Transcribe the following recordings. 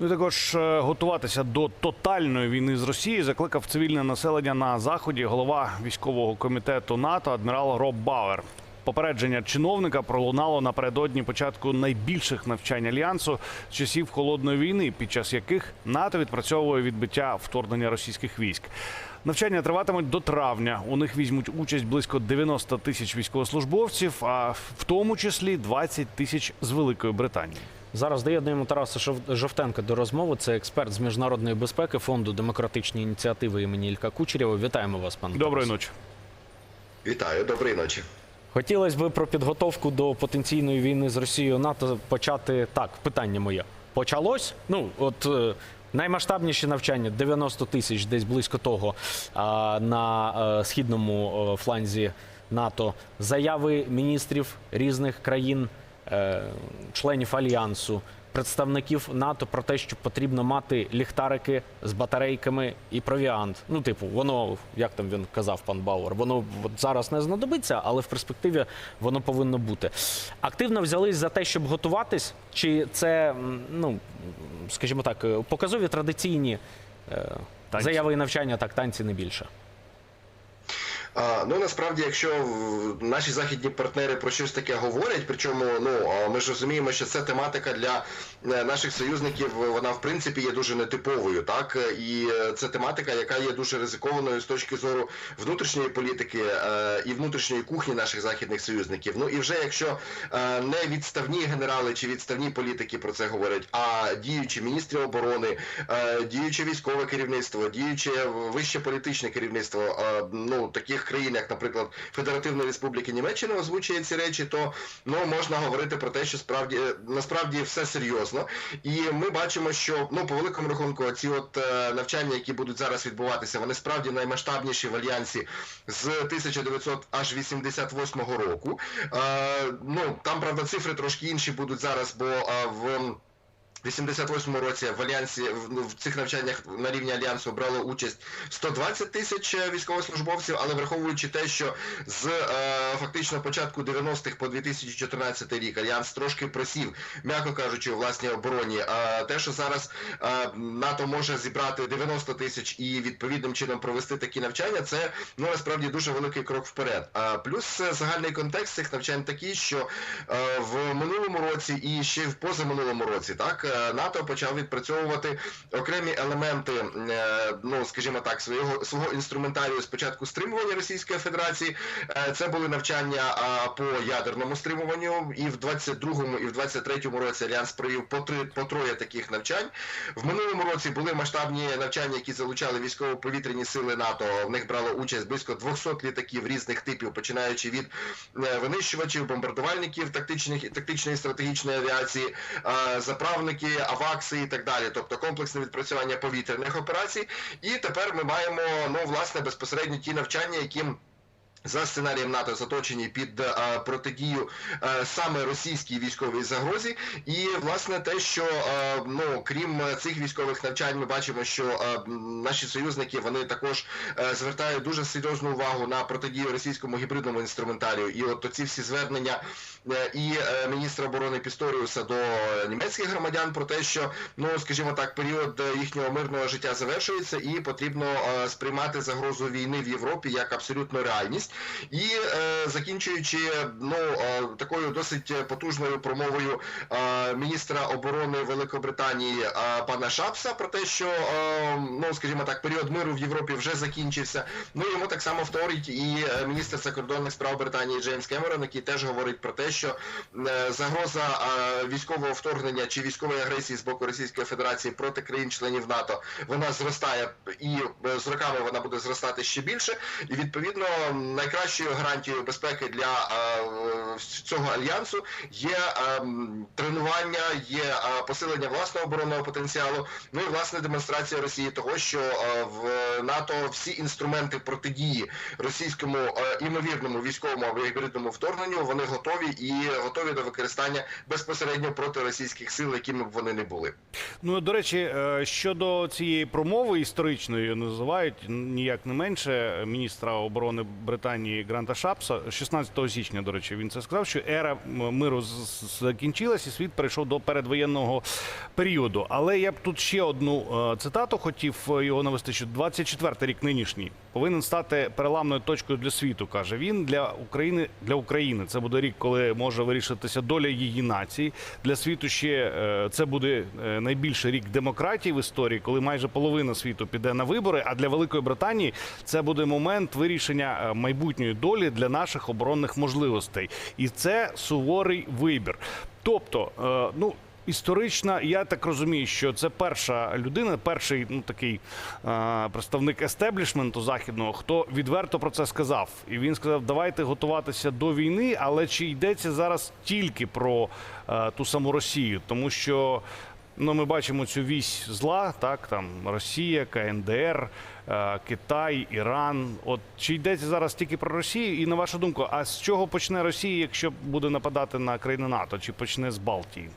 Ну і також е, готуватися до тотальної війни з Росією закликав цивільне населення на заході голова військового комітету НАТО адмірал Роб Бауер. Попередження чиновника пролунало напередодні початку найбільших навчань альянсу з часів холодної війни, під час яких НАТО відпрацьовує відбиття вторгнення російських військ. Навчання триватимуть до травня. У них візьмуть участь близько 90 тисяч військовослужбовців, а в тому числі 20 тисяч з Великої Британії. Зараз доєднуємо Тараса Жовтенка до розмови. Це експерт з міжнародної безпеки фонду демократичні ініціативи імені Ілька Кучерєва. Вітаємо вас, пане Доброї ночі. Вітаю, доброї ночі. Хотілося б про підготовку до потенційної війни з Росією НАТО почати так. Питання моє почалось. Ну от е, наймасштабніші навчання 90 тисяч, десь близько того на е, східному е, фланзі НАТО. Заяви міністрів різних країн, членів альянсу. Представників НАТО про те, що потрібно мати ліхтарики з батарейками і провіант. Ну, типу, воно, як там він казав, пан Бауер, воно от зараз не знадобиться, але в перспективі воно повинно бути. Активно взялись за те, щоб готуватись, чи це, ну скажімо так, е, показові традиційні е, заяви і навчання, так, танці не більше. Ну насправді, якщо наші західні партнери про щось таке говорять, причому ну ми ж розуміємо, що це тематика для е, наших союзників, вона в принципі є дуже нетиповою, так і е, це тематика, яка є дуже ризикованою з точки зору внутрішньої політики е, і внутрішньої кухні наших західних союзників. Ну і вже якщо не відставні генерали чи відставні політики про це говорять, а діючі міністри оборони, діюче військове керівництво, діюче вище політичне керівництво, ну таких країн, як, наприклад, Федеративної Республіки Німеччина озвучує ці речі, то ну можна говорити про те, що справді насправді все серйозно. І ми бачимо, що ну по великому рахунку, ці от е, навчання, які будуть зараз відбуватися, вони справді наймасштабніші в альянсі з 1988 року. Е, ну там правда цифри трошки інші будуть зараз, бо е, в в 88 році в альянсі в, ну, цих навчаннях на рівні альянсу брало участь 120 тисяч е, військовослужбовців, але враховуючи те, що з е, фактично початку 90-х по 2014 рік альянс трошки просів, м'яко кажучи, у власній обороні. А те, що зараз е, НАТО може зібрати 90 тисяч і відповідним чином провести такі навчання, це ну насправді дуже великий крок вперед. А плюс загальний контекст цих навчань такий, що в минулому році і ще в позаминулому році, так НАТО почав відпрацьовувати окремі елементи, е, ну скажімо так, свого свого інструментарію спочатку стримування Російської Федерації. Е, Це були навчання по ядерному стримуванню, і в 22-му, і в 23-му році альянс провів по три по троє таких навчань. В минулому році були масштабні навчання, які залучали військово-повітряні сили НАТО. В них брало участь близько 200 літаків різних типів, починаючи від е, винищувачів, бомбардувальників тактичних тактичної і стратегічної авіації, е, заправники, авакси і так далі, тобто комплексне відпрацювання повітряних операцій. І тепер ми маємо ну власне безпосередньо ті навчання, які за сценарієм НАТО заточені під е, протидію е, саме російській військовій загрозі, і власне те, що е, ну крім цих військових навчань, ми бачимо, що наші союзники вони також звертають дуже серйозну увагу на протидію російському гібридному інструментарію. І от ці всі звернення і міністра оборони Пісторіуса до німецьких громадян про те, що ну скажімо так, період їхнього мирного життя завершується, і потрібно сприймати загрозу війни в Європі як абсолютну реальність. І е, закінчуючи ну е, такою досить потужною промовою е, міністра оборони Великобританії е, пана Шапса про те, що е, ну скажімо так, період миру в Європі вже закінчився. Ну йому так само вторить і е, міністр закордонних справ Британії Джеймс Кемерон, який теж говорить про те, що е, загроза е, військового вторгнення чи військової агресії з боку Російської Федерації проти країн-членів НАТО вона зростає і е, з роками вона буде зростати ще більше. І відповідно найкращою гарантією безпеки для е, цього альянсу є е, тренування, є е, посилення власного оборонного потенціалу. Ну і власне демонстрація Росії того, що е, в НАТО всі інструменти протидії російському імовірному військовому або гібридному вторгненню вони готові і готові до використання безпосередньо проти російських сил, якими б вони не були. Ну до речі, щодо цієї промови історичної називають ніяк не менше міністра оборони Британії. Британії Гранта Шапса 16 січня. До речі, він це сказав, що ера миру закінчилась і світ перейшов до передвоєнного періоду. Але я б тут ще одну е, цитату хотів е, його навести, що 24-й рік нинішній повинен стати переламною точкою для світу. каже він для України для України. Це буде рік, коли може вирішитися доля її нації. Для світу ще е, це буде найбільший рік демократії в історії, коли майже половина світу піде на вибори. А для Великої Британії це буде момент вирішення е, майбутньої долі для наших оборонних можливостей, і це суворий вибір. Тобто, е, ну. Історична, я так розумію, що це перша людина, перший ну такий е, представник естеблішменту західного, хто відверто про це сказав. І він сказав: давайте готуватися до війни, але чи йдеться зараз тільки про е, ту саму Росію, тому що ну ми бачимо цю вісь зла, так там Росія, КНДР, е, Китай, Іран. От чи йдеться зараз тільки про Росію? І на вашу думку, а з чого почне Росія, якщо буде нападати на країни НАТО, чи почне з Балтії?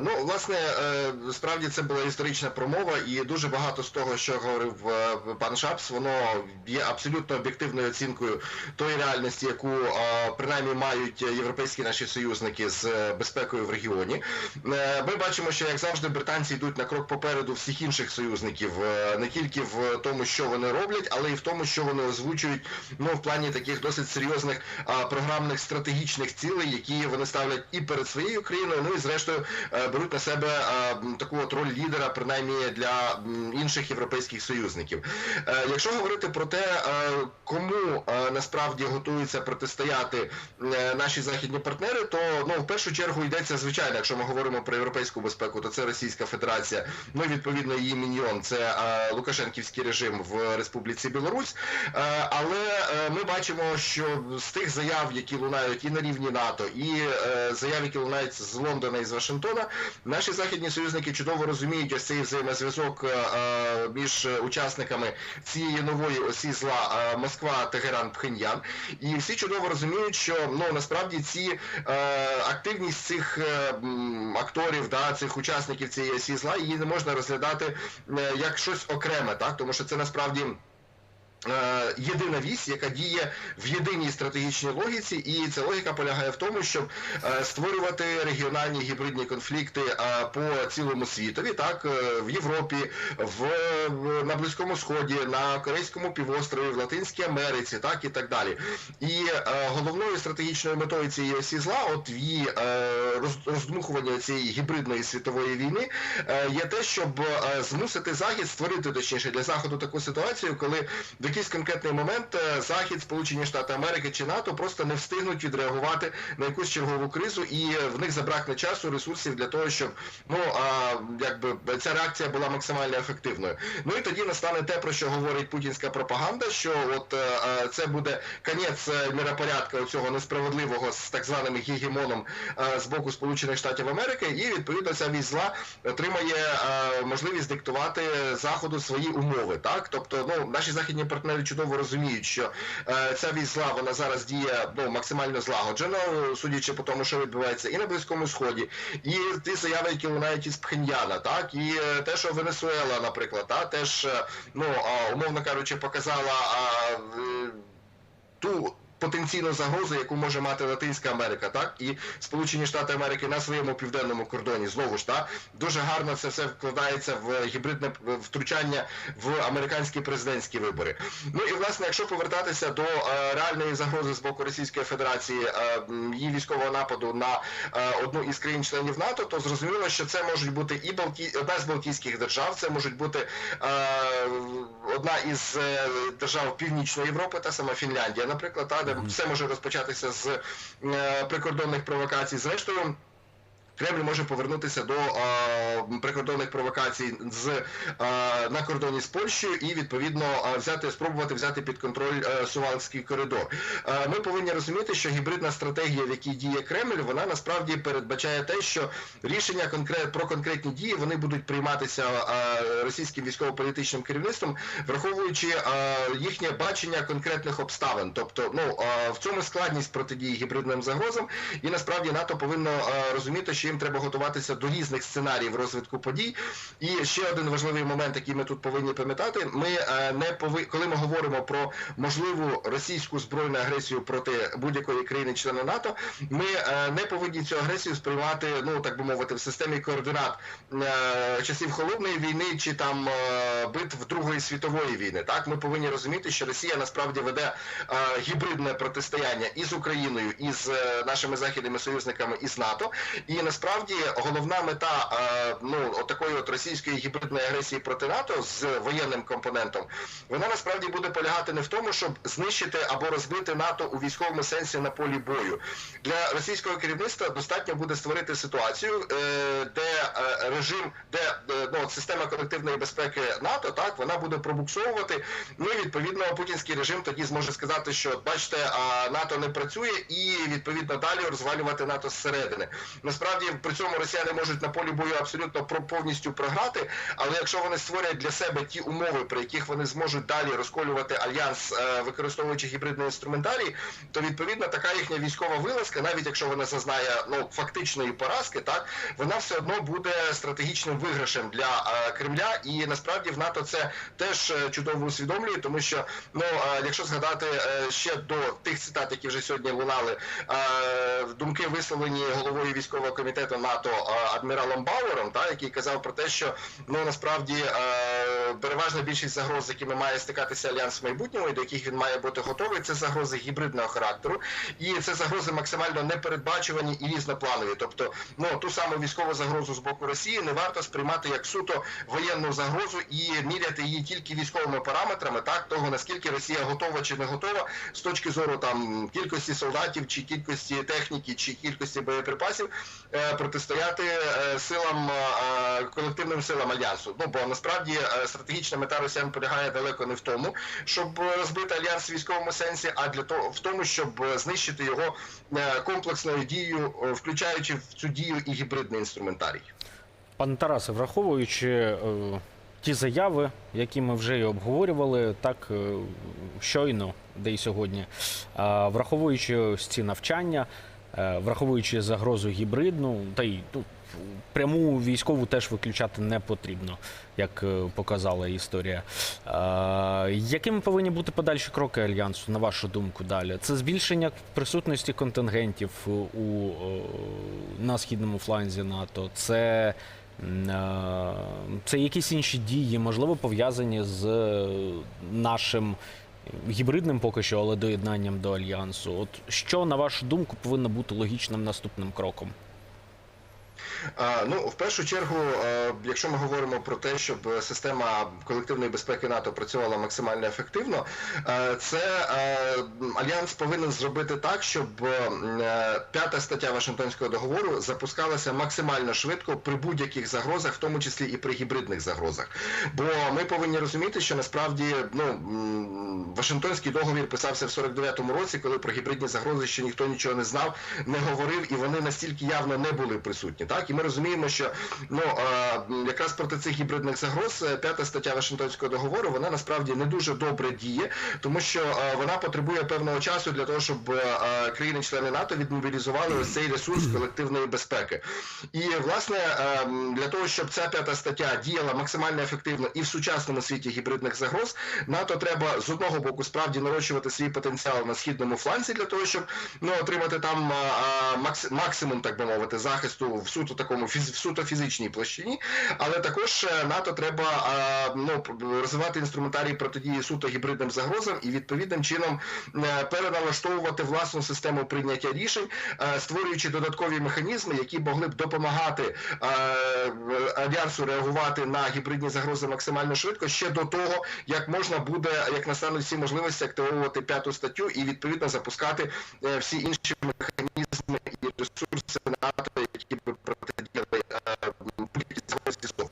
Ну, власне, е, справді це була історична промова, і дуже багато з того, що говорив е, пан Шапс, воно є абсолютно об'єктивною оцінкою тої реальності, яку е, принаймні мають європейські наші союзники з безпекою в регіоні. Ми бачимо, що як завжди британці йдуть на крок попереду всіх інших союзників, не тільки в тому, що вони роблять, але й в тому, що вони озвучують ну, в плані таких досить серйозних програмних стратегічних цілей, які вони ставлять і перед своєю країною, ну і зрештою беруть на себе е, таку от роль лідера, принаймні для інших європейських союзників. Е, Якщо говорити про те, е, кому е, насправді готуються протистояти е, наші західні партнери, то ну в першу чергу йдеться звичайно, якщо ми говоримо про європейську безпеку, то це Російська Федерація. Ну і відповідно її міньйон, це е, Лукашенківський режим в Республіці Білорусь. Е, Але е, ми бачимо, що з тих заяв, які лунають і на рівні НАТО, і е, заяв, які лунають з Лондона і з Вашингтона, наші західні союзники чудово розуміють ось цей взаємозв'язок е, е, між учасниками цієї нової осі зла е, Москва, Тегеран, Пхеньян. І всі чудово розуміють, що ну насправді ці активність цих акторів, да, цих учасників цієї осі зла, її не можна розглядати як щось окреме, так тому що це насправді. Е, Єдина вісь, яка діє в єдиній стратегічній логіці, і ця логіка полягає в тому, щоб е, створювати регіональні гібридні конфлікти е, по цілому світові, так в Європі, в, на Близькому Сході, на Корейському півострові, в Латинській Америці, так і так далі. І головною стратегічною метою цієї осі зла, от в її роздмухування цієї гібридної світової війни, є те, щоб змусити Захід створити точніше для заходу таку ситуацію, коли якийсь конкретний момент е, Захід, Сполучені Штати Америки чи НАТО просто не встигнуть відреагувати на якусь чергову кризу, і в них забракне часу, ресурсів для того, щоб ну а, якби ця реакція була максимально ефективною. Ну і тоді настане те, про що говорить путінська пропаганда, що от е, е, це буде конець миропорядка цього несправедливого з так званим гегемоном е, з боку Сполучених Штатів Америки, і відповідно ця вісь зла отримає е, можливість диктувати заходу свої умови. Так, тобто, ну наші західні партнери чудово розуміють, що е, ця вісь вона зараз діє ну максимально злагоджено, судячи по тому, що відбувається і на близькому сході, і ті заяви, які лунають із Пхеньяна, так і е, те, що Венесуела, наприклад, та теж е, ну умовно кажучи, показала а, ту. Потенційну загрозу, яку може мати Латинська Америка, так? І Сполучені Штати Америки на своєму південному кордоні знову ж так? Дуже гарно це все вкладається в гібридне втручання в американські президентські вибори. Ну і власне, якщо повертатися до е, реальної загрози з боку Російської Федерації е, її військового нападу на е, одну із країн-членів НАТО, то зрозуміло, що це можуть бути і Балті... одна з Балтійських держав, це можуть бути одна із держав Північної Європи, та сама Фінляндія, наприклад, та все може розпочатися з е, прикордонних провокацій. Зрештою. Кремль може повернутися до е, прикордонних провокацій з е, на кордоні з Польщею і відповідно е, взяти спробувати взяти під контроль Сувалський коридор. Ми повинні розуміти, що гібридна стратегія, в якій діє Кремль, вона насправді передбачає те, що рішення конкрет про конкретні дії вони будуть прийматися російським військово-політичним керівництвом, враховуючи їхнє бачення конкретних обставин. Тобто, ну в цьому складність протидії гібридним загрозам, і насправді НАТО повинно розуміти, що їм треба готуватися до різних сценаріїв розвитку подій. І ще один важливий момент, який ми тут повинні пам'ятати: ми е, не пови... коли ми говоримо про можливу російську збройну агресію проти будь-якої країни-члена НАТО, ми е, не повинні цю агресію сприймати, ну так би мовити, в системі координат е, часів холодної війни чи там битв Другої світової війни. Так ми повинні розуміти, що Росія насправді веде гібридне протистояння і з Україною, і з нашими західними союзниками, і з НАТО. І насправді головна мета е, ну такої от російської гібридної агресії проти НАТО з воєнним компонентом, вона насправді буде полягати не в тому, щоб знищити або розбити НАТО у військовому сенсі на полі бою. Для російського керівництва достатньо буде створити ситуацію, е, де е, режим, де ну, система колективної безпеки НАТО, так вона буде пробуксовувати. Ну і відповідно путінський режим тоді зможе сказати, що бачите, а НАТО не працює, і відповідно далі розвалювати НАТО зсередини. Насправді при цьому росіяни можуть на полі бою абсолютно повністю програти. Але якщо вони створять для себе ті умови, при яких вони зможуть далі розколювати альянс, е, використовуючи гібридний інструментарій, то відповідно така їхня військова вилазка, навіть якщо вона зазнає ну фактичної поразки, так вона все одно буде стратегічним виграшем для е, Кремля. І насправді в НАТО це теж е, чудово усвідомлює, тому що ну якщо згадати ще до тих цитат, які вже сьогодні лунали, думки висловлені головою військового комітету НАТО е, адміралом Бауером, та який казав про те, що ну насправді е, переважна більшість загроз, з якими має стикатися альянс в майбутньому, і до яких він має бути готовий, це загрози гібридного характеру, і це загрози максимально непередбачувані і різнопланові. Тобто, ну ту саму військову загрозу з боку Росії не варто сприймати як суто воєнну загрозу і міряти її тільки військовими параметрами, так того наскільки Росія готова чи не готова з точки зору там кількості солдатів, чи кількості техніки, чи кількості боєприпасів е, протистояти е, силам е, колективним силам альянсу. Ну бо насправді е, стратегічна мета росіян полягає далеко не в тому, щоб е, розбити альянс в військовому сенсі, а для того в тому, щоб е, знищити його е, комплексною дією, е, включаючи в цю дію і гібридний інструментарій. Пане Тарасе, враховуючи е, ті заяви, які ми вже і обговорювали, так е, щойно, де й сьогодні, е, враховуючи ці навчання, е, враховуючи загрозу гібридну, та й ну, пряму військову теж виключати не потрібно, як е, показала історія. Е, якими повинні бути подальші кроки альянсу, на вашу думку, далі? Це збільшення присутності контингентів у, е, на східному фланзі НАТО, це е, Це якісь інші дії, можливо, пов'язані з е, нашим гібридним поки що, але доєднанням до альянсу. От що, на вашу думку, повинно бути логічним наступним кроком? Ну, в першу чергу, е, якщо ми говоримо про те, щоб система колективної безпеки НАТО працювала максимально ефективно, е, це е, альянс повинен зробити так, щоб п'ята стаття Вашингтонського договору запускалася максимально швидко при будь-яких загрозах, в тому числі і при гібридних загрозах. Бо ми повинні розуміти, що насправді ну Вашингтонський договір писався в 49-му році, коли про гібридні загрози ще ніхто нічого не знав, не говорив, і вони настільки явно не були присутні. Так і ми розуміємо, що ну якраз проти цих гібридних загроз е, п'ята стаття Вашингтонського договору вона насправді не дуже добре діє, тому що вона потребує певного часу для того, щоб е, країни-члени НАТО відмобілізували ось цей ресурс колективної безпеки. І власне е, для того, щоб ця п'ята стаття діяла максимально ефективно і в сучасному світі гібридних загроз, НАТО треба з одного боку справді нарощувати свій потенціал на східному фланзі для того, щоб ну отримати там максимум, так би мовити, захисту в суто такому фіз, суто фізичній площині. Але також е, НАТО треба ну розвивати інструментарій протидії суто гібридним загрозам і відповідним чином е, переналаштовувати власну систему прийняття рішень, е, створюючи додаткові механізми, які могли б допомагати е, альянсу реагувати на гібридні загрози максимально швидко ще до того, як можна буде, як настануть всі можливості активовувати п'яту статтю і відповідно запускати е, всі інші механізми resursa nata ekipe protetiva uh, eh, privatizava-se